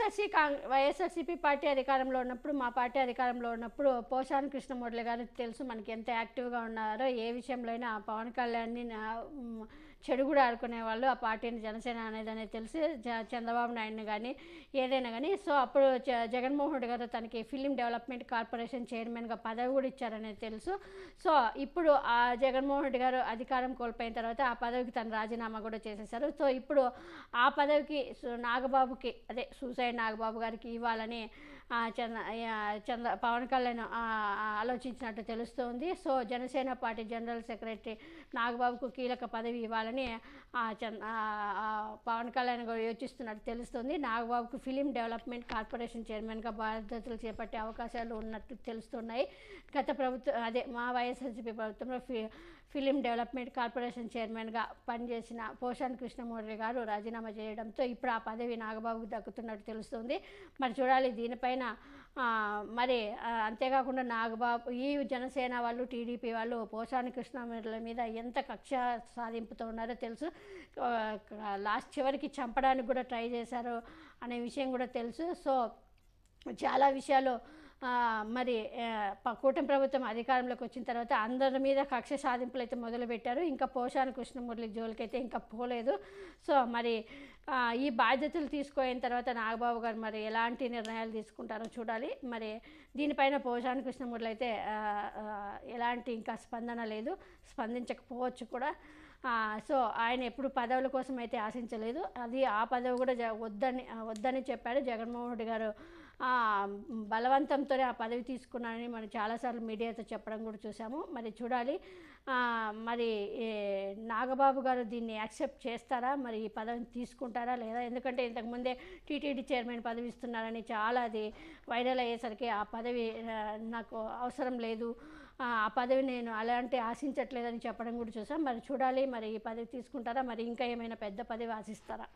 YSRC YSRCP party అధికారంలో ఉన్నప్పుడు మా పార్టీ అధికారంలో ఉన్నప్పుడు పోషాన్ కృష్ణమూర్తి గారు తెలుసు మనకి ఎంత యాక్టివ్గా ఉన్నారో ఏ విషయంలో అయినా పవన్ కళ్యాణ్ని నా- చెడు కూడా ఆడుకునే వాళ్ళు ఆ పార్టీని జనసేన అనేది అనేది తెలిసి చంద్రబాబు నాయుడుని కానీ ఏదైనా కానీ సో అప్పుడు జగన్మోహన్ రెడ్డి గారు తనకి ఫిలిం డెవలప్మెంట్ కార్పొరేషన్ చైర్మన్గా పదవి కూడా ఇచ్చారనేది తెలుసు. సో ఇప్పుడు ఆ జగన్మోహన్ రెడ్డి గారు అధికారం కోల్పోయిన తర్వాత ఆ పదవికి తను రాజీనామా కూడా చేసేశారు సో ఇప్పుడు ఆ పదవికి నాగబాబుకి అదే సూసైడ్ నాగబాబు గారికి ఇవ్వాలని చంద్ర చంద్ర పవన్ కళ్యాణ్ ఆలోచించినట్టు తెలుస్తోంది. So Janasena party general secretary నాగబాబుకు కీలక పదవి ఇవ్వాలని చేయాలని ఆ, పవన్ కళ్యాణ్ గారు యోచిస్తున్నట్టు తెలుస్తుంది. నాగబాబుకు ఫిలిం డెవలప్మెంట్ కార్పొరేషన్ చైర్మన్గా బాధ్యతలు చేపట్టే అవకాశాలు ఉన్నట్టు తెలుస్తున్నాయి. గత ప్రభుత్వం అదే మా వైఎస్ఆర్సీపీ ప్రభుత్వంలో ఫి ఫిలిం డెవలప్మెంట్ కార్పొరేషన్ చైర్మన్గా పనిచేసిన పోషాన్ కృష్ణమూర్తి గారు రాజీనామా చేయడంతో ఇప్పుడు ఆ పదవి నాగబాబుకు దక్కుతున్నట్టు తెలుస్తుంది. మరి చూడాలి దీనిపైన మరి అంతేకాకుండా నాగబాబు ఈ జనసేన వాళ్ళు టీడీపీ వాళ్ళు పోసాని కృష్ణమిర్ల మీద ఎంత కక్ష సాధింపుతో ఉన్నారో తెలుసు. లాస్ట్ చివరికి చంపడానికి కూడా ట్రై చేశారు అనే విషయం కూడా తెలుసు. సో చాలా విషయాలు మరి కూటమి ప్రభుత్వం అధికారంలోకి వచ్చిన తర్వాత అందరి మీద కక్ష సాధింపులు అయితే మొదలుపెట్టారు. ఇంకా పోషాను కృష్ణమురళి జోలికైతే ఇంకా పోలేదు. సో మరి ఈ బాధ్యతలు తీసుకుపోయిన తర్వాత నాగబాబు గారు మరి ఎలాంటి నిర్ణయాలు తీసుకుంటారో చూడాలి. మరి దీనిపైన పోషాన కృష్ణమూర్తి అయితే ఎలాంటి ఇంకా స్పందన లేదు. స్పందించకపోవచ్చు కూడా. సో ఆయన ఎప్పుడు పదవుల కోసం అయితే ఆశించలేదు. అది ఆ పదవి కూడా వద్దని వద్దని చెప్పాడు జగన్మోహన్ రెడ్డి గారు. బలవంతంతోనే ఆ పదవి తీసుకున్నానని మనం చాలాసార్లు మీడియాతో చెప్పడం కూడా చూసాము. మరి చూడాలి. మరి నాగబాబు గారు దీన్ని యాక్సెప్ట్ చేస్తారా? మరి ఈ పదవిని తీసుకుంటారా లేదా? ఎందుకంటే ఇంతకుముందే టీటీడీ చైర్మన్ పదవి ఇస్తున్నారని చాలా అది వైరల్ అయ్యేసరికి ఆ పదవి నాకు అవసరం లేదు. ఆ పదవి నేను అలాంటి ఆశించట్లేదని చెప్పడం కూడా చూసాం. మరి చూడాలి. మరి ఈ పదవి తీసుకుంటారా? మరి ఇంకా ఏమైనా పెద్ద పదవి ఆశిస్తారా?